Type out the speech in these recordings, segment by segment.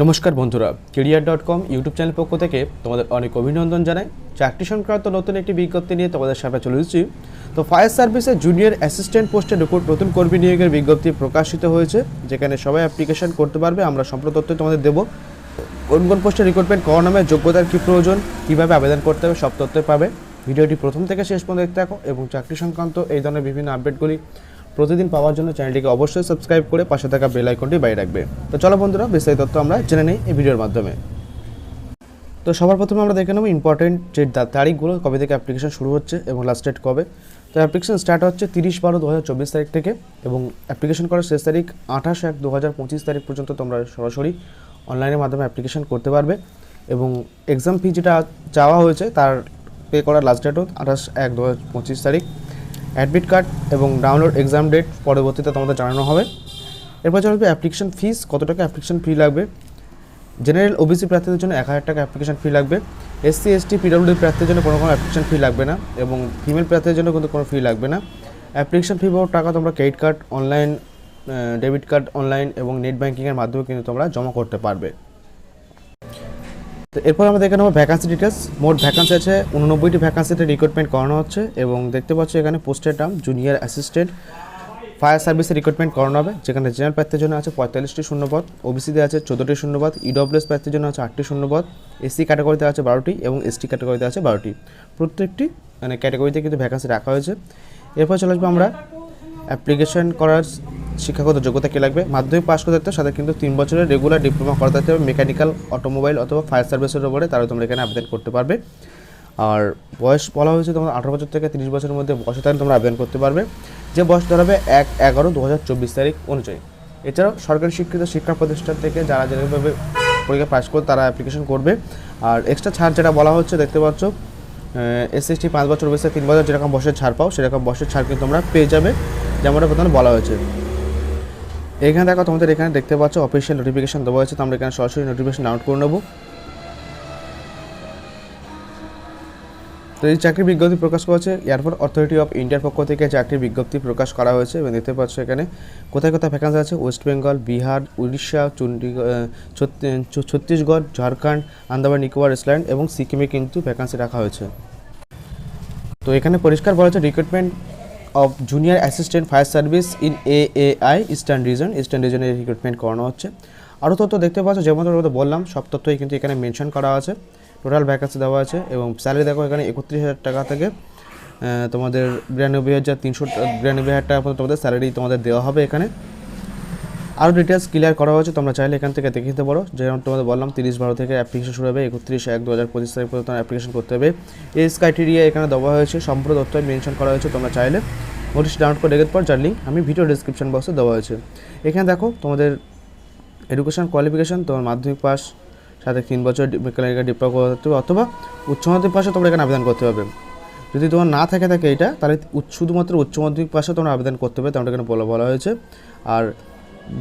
নমস্কার বন্ধুরা career dot com YouTube channel পক্ষ থেকে তোমাদের অনেক অভিনন্দন জানাই। চাকরি সংক্রান্ত নতুন একটি বিজ্ঞপ্তি নিয়ে তোমাদের সামনে চলে এসেছি। তো ফায়ার সার্ভিসে জুনিয়র অ্যাসিস্ট্যান্ট উপর নতুন কর্মী নিয়োগের বিজ্ঞপ্তি প্রকাশিত হয়েছে, যেখানে সবাই অ্যাপ্লিকেশন করতে পারবে, আমরা সম্পূর্ণ তথ্য তোমাদের দেবো। কোন কোন পোস্টে রিক্রুটমেন্ট করার নামে, যোগ্যতার কী প্রয়োজন, কীভাবে আবেদন করতে হবে, সব তথ্য পাবে। ভিডিওটি প্রথম থেকে শেষ পর্যন্ত দেখতে থাকো এবং চাকরি সংক্রান্ত এই ধরনের বিভিন্ন আপডেটগুলি প্রতিদিন পাওয়ার জন্য চ্যানেলটিকে অবশ্যই সাবস্ক্রাইব করে পাশে থাকা বেল আইকনটি বাইরে রাখবে। তো চলো বন্ধুরা, বিস্তারিত তথ্য আমরা জেনে নিই এই ভিডিওর মাধ্যমে। তো সবার প্রথমে আমরা দেখে নেব ইম্পর্টেন্ট যে তারিখগুলো, কবে থেকে অ্যাপ্লিকেশন শুরু হচ্ছে এবং লাস্ট ডেট কবে। তো অ্যাপ্লিকেশন স্টার্ট হচ্ছে তিরিশ বারো দু তারিখ থেকে এবং অ্যাপ্লিকেশন করার শেষ তারিখ আঠাশ এক দু তারিখ পর্যন্ত তোমরা সরাসরি অনলাইনের মাধ্যমে অ্যাপ্লিকেশন করতে পারবে এবং এক্সাম ফি যেটা চাওয়া হয়েছে তার পে করার লাস্ট ডেটও আঠাশ এক দু তারিখ। অ্যাডমিট কার্ড এবং ডাউনলোড এক্সাম ডেট পরবর্তীতে তোমাদের জানানো হবে। এরপর চলবে অ্যাপ্লিকেশন ফিস কত টাকা অ্যাপ্লিকেশন ফি লাগবে? জেনারেল ওবিসি প্রার্থীদের জন্য এক হাজার টাকা অ্যাপ্লিকেশন ফি লাগবে। এসসি এসটি পিডব্লিউডি প্রার্থীদের জন্য কোনো কোনো অ্যাপ্লিকেশন ফি লাগবে না এবং ফিমেল প্রার্থীদের জন্য কিন্তু কোনো ফি লাগবে না। অ্যাপ্লিকেশন ফি পাওয়ার টাকা তোমরা credit card online debit card online এবং নেট ব্যাঙ্কিংয়ের মাধ্যমে কিন্তু তোমরা জমা করতে পারবে। তো এরপর আমরা দেখে নেব ভ্যাকান্সি ডিটেলস মোট ভ্যাকান্সি আছে উননব্বইটি ভ্যাকান্সিতে রিক্রুটমেন্ট করানো হচ্ছে এবং দেখতে পাচ্ছ এখানে পোস্টের নাম জুনিয়র অ্যাসিস্ট্যান্ট ফায়ার সার্ভিসে রিক্রুটমেন্ট করানো হবে, যেখানে জেনারেল প্রার্থীর জন্য আছে পঁয়তাল্লিশটি শূন্যপদ ওবিসিতে আছে চোদ্দোটি শূন্যপদ ইডব্লিউএস প্রার্থীর জন্য আছে আটটি শূন্যপদ এসসি ক্যাটাগরিতে আছে বারোটি এবং এসটি ক্যাটাগরিতে আছে বারোটি। প্রত্যেকটি মানে ক্যাটাগরিতে কিন্তু ভ্যাকান্সি রাখা হয়েছে। এরপর চলে আসব আমরা অ্যাপ্লিকেশন করার শিক্ষাগত যোগ্যতা কী লাগবে? মাধ্যমিক পাস করতে সাথে কিন্তু তিন বছরের রেগুলার ডিপ্লোমা করা থাকতে হবে। মেকানিক্যাল অটোমোবাইল অথবা ফায়ার সার্ভিসের উপরে তারা তোমরা এখানে আবেদন করতে পারবে। আর বয়স বলা হয়েছে তোমার আঠারো বছর থেকে তিরিশ বছরের মধ্যে বয়সে থাকলে তোমরা আবেদন করতে পারবে। যে বয়স ধরাবে এক এগারো দু তারিখ অনুযায়ী। এছাড়াও সরকারি স্বীকৃত শিক্ষা প্রতিষ্ঠান থেকে যারা যেভাবে পরীক্ষা পাস করে তারা অ্যাপ্লিকেশন করবে। আর এক্সট্রা ছাড় যেটা বলা হচ্ছে দেখতে পাচ্ছ এস এসটি পাঁচ বছর বয়সে তিন বছর যেরকম বয়সের ছাড় পাও, সেরকম বয়সের ছাড় কিন্তু তোমরা পেয়ে যাবে। যেমনটা প্রথমে বলা হয়েছে। এখানে দেখো তোমাদের এখানে দেখতে পাচ্ছ অফিসিয়াল নোটিফিকেশন দেওয়া হয়েছে, তো আমরা এখানে সরাসরি নোটিফিকেশন ডাউনলোড করে নেব। তো এই চাকরির বিজ্ঞপ্তি প্রকাশ করেছে এয়ারপোর্ট অথরিটি অফ ইন্ডিয়ার পক্ষ থেকে। চাকরির বিজ্ঞপ্তি প্রকাশ করা হয়েছে, এবং দেখতে পাচ্ছ এখানে কোথায় কোথায় ভ্যাকান্সি আছে? ওয়েস্ট বেঙ্গল বিহার উড়িষ্যা চণ্ডীগড় ছত্তিশগড় ঝাড়খণ্ড আন্দামান নিকোবর আইল্যান্ড এবং সিকিমে কিন্তু ভ্যাকান্সি রাখা হয়েছে। তো এখানে পরিষ্কার বলা হচ্ছে recruitment of junior assistant fire service in A A I eastern region eastern রিজনের recruitment করানো হচ্ছে। আরও তথ্য দেখতে পাচ্ছ যেমন তোমাদের বললাম, সব তথ্যই কিন্তু এখানে মেনশন করা আছে। টোটাল ভ্যাকান্সি দেওয়া আছে এবং স্যালারি দেখো এখানে একত্রিশ হাজার টাকা থেকে তোমাদের বিরানব্বই হাজার তিনশো, বিরানব্বই হাজার টাকা পর্যন্ত তোমাদের স্যালারি তোমাদের দেওয়া হবে এখানে। আরও ডিটেলস ক্লিয়ার করা হয়েছে, তোমরা চাইলে এখান থেকে দেখে নিতে পারো। যেমন তোমাদের বললাম, তিরিশ বারো থেকে অ্যাপ্লিকেশন শুরু হবে, একত্রিশ এক দু হাজার পঁচিশ তারিখ পর্যন্ত অ্যাপ্লিকেশন করতে হবে। এস ক্রাইটেরিয়া এখানে দেওয়া হয়েছে, সম্পূর্ণ তথ্য মেনশন করা হয়েছে, তোমরা চাইলে নোটিশ ডাউনলোড করে রেখে পর। যার লিঙ্ক আমি ভিডিও ডিসক্রিপশন বক্সে দেওয়া হয়েছে। এখানে দেখো, তোমাদের এডুকেশন কোয়ালিফিকেশন তোমার মাধ্যমিক পাস সাথে তিন বছর মেকানিক্যাল ডিপ্লোমা করতে হবে, অথবা উচ্চ মাধ্যমিক পাশে তোমরা এখানে আবেদন করতে হবে যদি তোমার না থাকে থাকে এটা তাহলে শুধুমাত্র উচ্চ মাধ্যমিক পাশে তোমরা আবেদন করতে হবে, তেমনটা এখানে বলা বলা হয়েছে। আর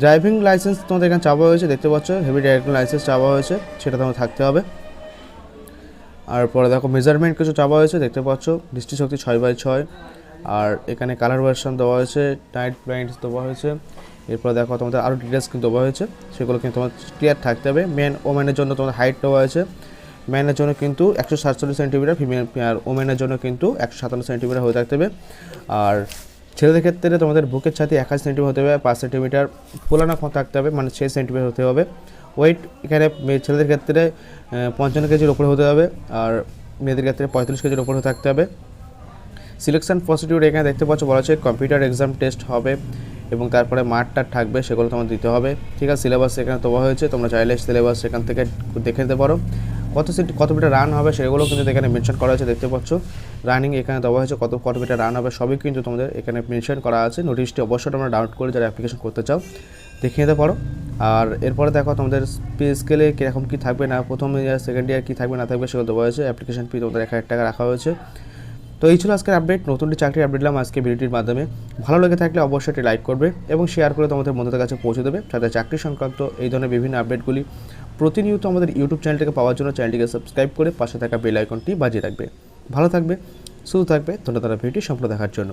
ড্রাইভিং লাইসেন্স তোমাদের এখানে চাওয়া হয়েছে, দেখতে পাচ্ছ হেভি ড্রাইভিং লাইসেন্স চাওয়া হয়েছে, সেটা তোমার থাকতে হবে। আর পরে দেখো মেজারমেন্ট কিছু চাওয়া হয়েছে, দেখতে পাচ্ছ দৃষ্টিশক্তি ছয় বাই ছয়। আর এখানে কালার ভার্সন দেওয়া হয়েছে টাইট ব্রাইন্ডস দেওয়া হয়েছে। এরপর দেখো, তোমাদের আরও ডিটেলস কিন্তু দেওয়া হয়েছে, সেগুলো কিন্তু তোমার ক্লিয়ার থাকতে হবে। মেন ওমেনের জন্য তোমাদের হাইট দেওয়া হয়েছে। ম্যানের জন্য কিন্তু একশো সাতচল্লিশ সেন্টিমিটার ফিমেল আর ওমেনের জন্য কিন্তু একশো সাতান্ন সেন্টিমিটার হয়ে থাকতে হবে। আর ছেলেদের ক্ষেত্রে তোমাদের বুকের ছাতি একাশ সেন্টিমিটার হতে হবে, পাঁচ সেন্টিমিটার ফোলানো থাকতে হবে মানে ছয় সেন্টিমিটার হতে হবে। ওয়েট এখানে ছেলেদের ক্ষেত্রে পঞ্চান্ন কেজির ওপরে হতে হবে আর মেয়েদের ক্ষেত্রে পঁয়তাল্লিশ কেজির ওপরে থাকতে হবে। সিলেকশন প্রসিডিউর এখানে দেখতে পাচ্ছ বলা হচ্ছে কম্পিউটার এক্সাম টেস্ট হবে এবং তারপরে মাঠটা থাকবে সেগুলো তোমার দিতে হবে। ঠিক আছে সিলেবাস এখানে দেওয়া হয়েছে, তোমরা চাইলে সিলেবাস সেখান থেকে দেখে নিতে পারো। কত সিট কত মিটার রান হবে সেগুলো কিন্তু এখানে মেনশন করা হয়েছে, দেখতে পাচ্ছ। রানিং এখানে দেওয়া হয়েছে কত কত মিটার রান হবে, সবই কিন্তু তোমাদের এখানে মেনশন করা আছে। নোটিশটি অবশ্যই তোমরা ডাউনলোড করে যারা অ্যাপ্লিকেশন করতে চাও দেখে নিতে পারো। আর এরপরে দেখো তোমাদের পে স্কেলে কীরকম কী থাকবে না, প্রথম ইয়ার সেকেন্ড ইয়ার কী থাকবে না থাকবে সেগুলো দেওয়া হয়েছে। অ্যাপ্লিকেশন ফি তোমাদের এক হাজার টাকা রাখা হয়েছে। তো এই ছিল আজকের আপডেট নতুনটি চাকরি আপডেট দিলাম আজকে ভিডিওটির মাধ্যমে। ভালো লেগে থাকলে অবশ্যই এটি লাইক করবে এবং শেয়ার করে তোমাদের বন্ধুদের কাছে পৌঁছে দেবে। সাথে চাকরি সংক্রান্ত এই ধরনের বিভিন্ন আপডেটগুলি প্রতিনিয়ত আমাদের ইউটিউব চ্যানেলটাকে পাওয়ার জন্য চ্যানেলটিকে সাবস্ক্রাইব করে পাশে থাকা বেল আইকনটি বাজিয়ে রাখবে। ভালো থাকবে, সুস্থ থাকবে, ধন্যবাদ ভিডিওটি সম্পূর্ণ দেখার জন্য।